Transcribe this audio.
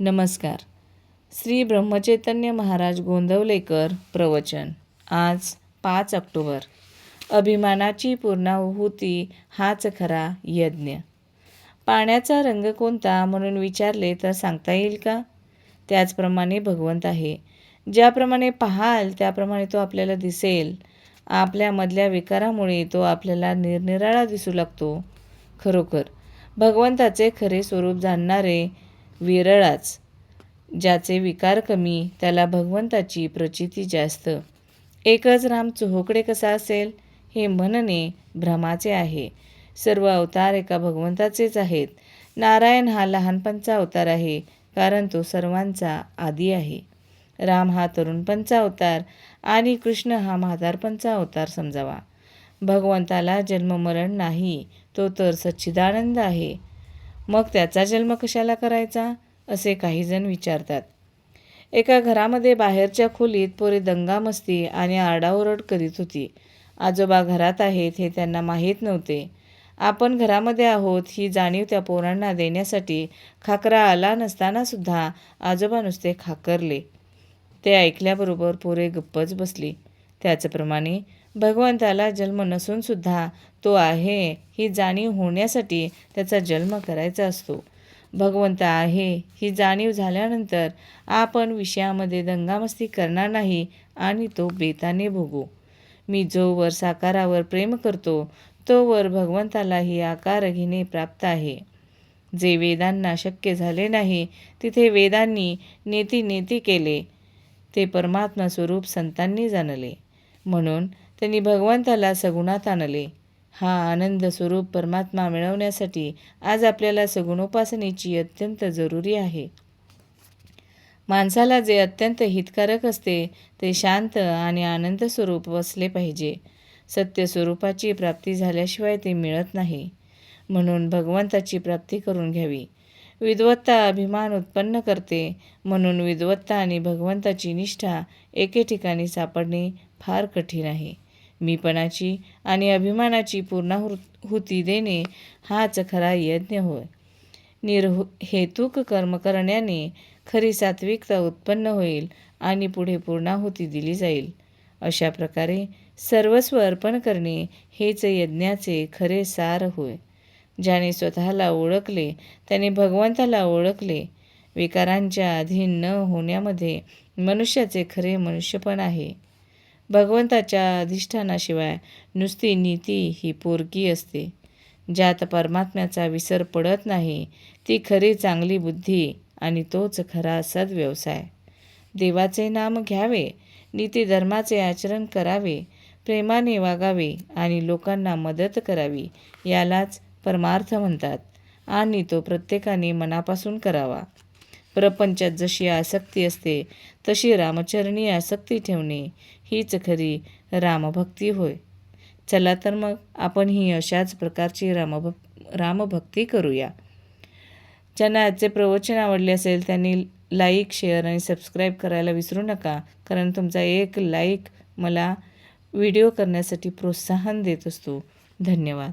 नमस्कार. श्री ब्रह्मचैतन्य महाराज गोंदवलेकर प्रवचन. आज पाच ऑक्टोबर. अभिमानाची पूर्णाहुती हाच खरा यज्ञ. पाण्याचा रंग कोणता म्हणून विचारले तर सांगता येईल का? त्याचप्रमाणे भगवंत आहे. ज्याप्रमाणे पाहाल त्याप्रमाणे तो आपल्याला दिसेल. आपल्यामधल्या विकारामुळे तो आपल्याला निरनिराळा दिसू लागतो. खरोखर भगवंताचे खरे स्वरूप जाणणारे विरळाच. ज्याचे विकार कमी त्याला भगवंताची प्रचिती जास्त. एकच राम चोहोकडे कसा असेल? हे म्हणणे भ्रमाचे आहे. सर्व अवतार एका भगवंताचेच आहेत. नारायण हा लहानपणचा अवतार आहे कारण तो सर्वांचा आदी आहे. राम हा तरुणपणचा अवतार आणि कृष्ण हा म्हातारपणचा अवतार समजावा. भगवंताला जन्ममरण नाही तो तर सच्चिदानंद आहे. मग त्याचा जन्म कशाला करायचा? असे काहीजण विचारतात. एका घरामध्ये बाहेरच्या खोलीत पोरे दंगामस्ती आणि आरडाओरड करीत होती. आजोबा घरात आहेत हे त्यांना माहीत नव्हते. आपण घरामध्ये आहोत ही जाणीव त्या पोरांना देण्यासाठी खाकरा आला नसतानासुद्धा आजोबा नुसते खाकरले. ते ऐकल्याबरोबर पोरे गप्पच बसली. त्याचप्रमाणे भगवंताला जन्म नसूनसुद्धा तो आहे. ही जाणीव होण्यासाठी त्याचा जन्म करायचा असतो. भगवंत आहे. ही जाणीव झाल्यानंतर आपण विषयामध्ये दंगामस्ती करणार नाही आणि तो बेताने भोगू. मी जोवर साकारावर प्रेम करतो तोवर भगवंतालाही आकार घेणे प्राप्त आहे. जे वेदांना शक्य झाले नाही तिथे वेदांनी नेती नेती केले. ते परमात्मा स्वरूप संतांनी जाणले. म्हणून त्यांनी भगवंताला सगुणात आणले. हा आनंद स्वरूप परमात्मा मिळवण्यासाठी आज आपल्याला सगुणोपासनेची अत्यंत जरुरी आहे. माणसाला जे अत्यंत हितकारक असते ते शांत आणि आनंद स्वरूप वसले पाहिजे. सत्य स्वरूपाची प्राप्ती झाल्याशिवाय ते मिळत नाही. म्हणून भगवंताची प्राप्ती करून घ्यावी. विद्वत्ता अभिमान उत्पन्न करते म्हणून विद्वत्ता आणि भगवंताची निष्ठा एके ठिकाणी सापडणे फार कठीण आहे. मीपणाची आणि अभिमानाची पूर्णाहुती देणे हाच खरा यज्ञ होय. निर्हु हेतुक कर्म करण्याने खरी सात्विकता उत्पन्न होईल आणि पुढे पूर्णाहुती दिली जाईल. अशा प्रकारे सर्वस्व अर्पण करणे हेच यज्ञाचे खरे सार होय. ज्याने स्वतःला ओळखले त्याने भगवंताला ओळखले. विकारांच्या अधीन न होण्यामध्ये मनुष्याचे खरे मनुष्यपण आहे. भगवंताच्या अधिष्ठानाशिवाय नुसती नीती ही पोरकी असते. ज्यात परमात्म्याचा विसर पडत नाही ती खरी चांगली बुद्धी आणि तोच खरा सद्व्यवसाय. देवाचे नाम घ्यावे नीतीधर्माचे आचरण करावे प्रेमाने वागावे आणि लोकांना मदत करावी यालाच परमार्थ म्हणतात आणि तो प्रत्येकाने मनापासून करावा. प्रपंचात जशी आसक्ती असते तशी रामचरणी आसक्ती ठेवणे हीच खरी रामभक्ती होय. चला तर मग आपण ही अशाच प्रकारची रामभक् रामभक्ती करूया. ज्यांना आजचे प्रवचन आवडले असेल त्यांनी लाईक शेअर आणि सबस्क्राईब करायला विसरू नका कारण तुमचा एक लाईक मला व्हिडिओ करण्यासाठी प्रोत्साहन देत असतो. धन्यवाद.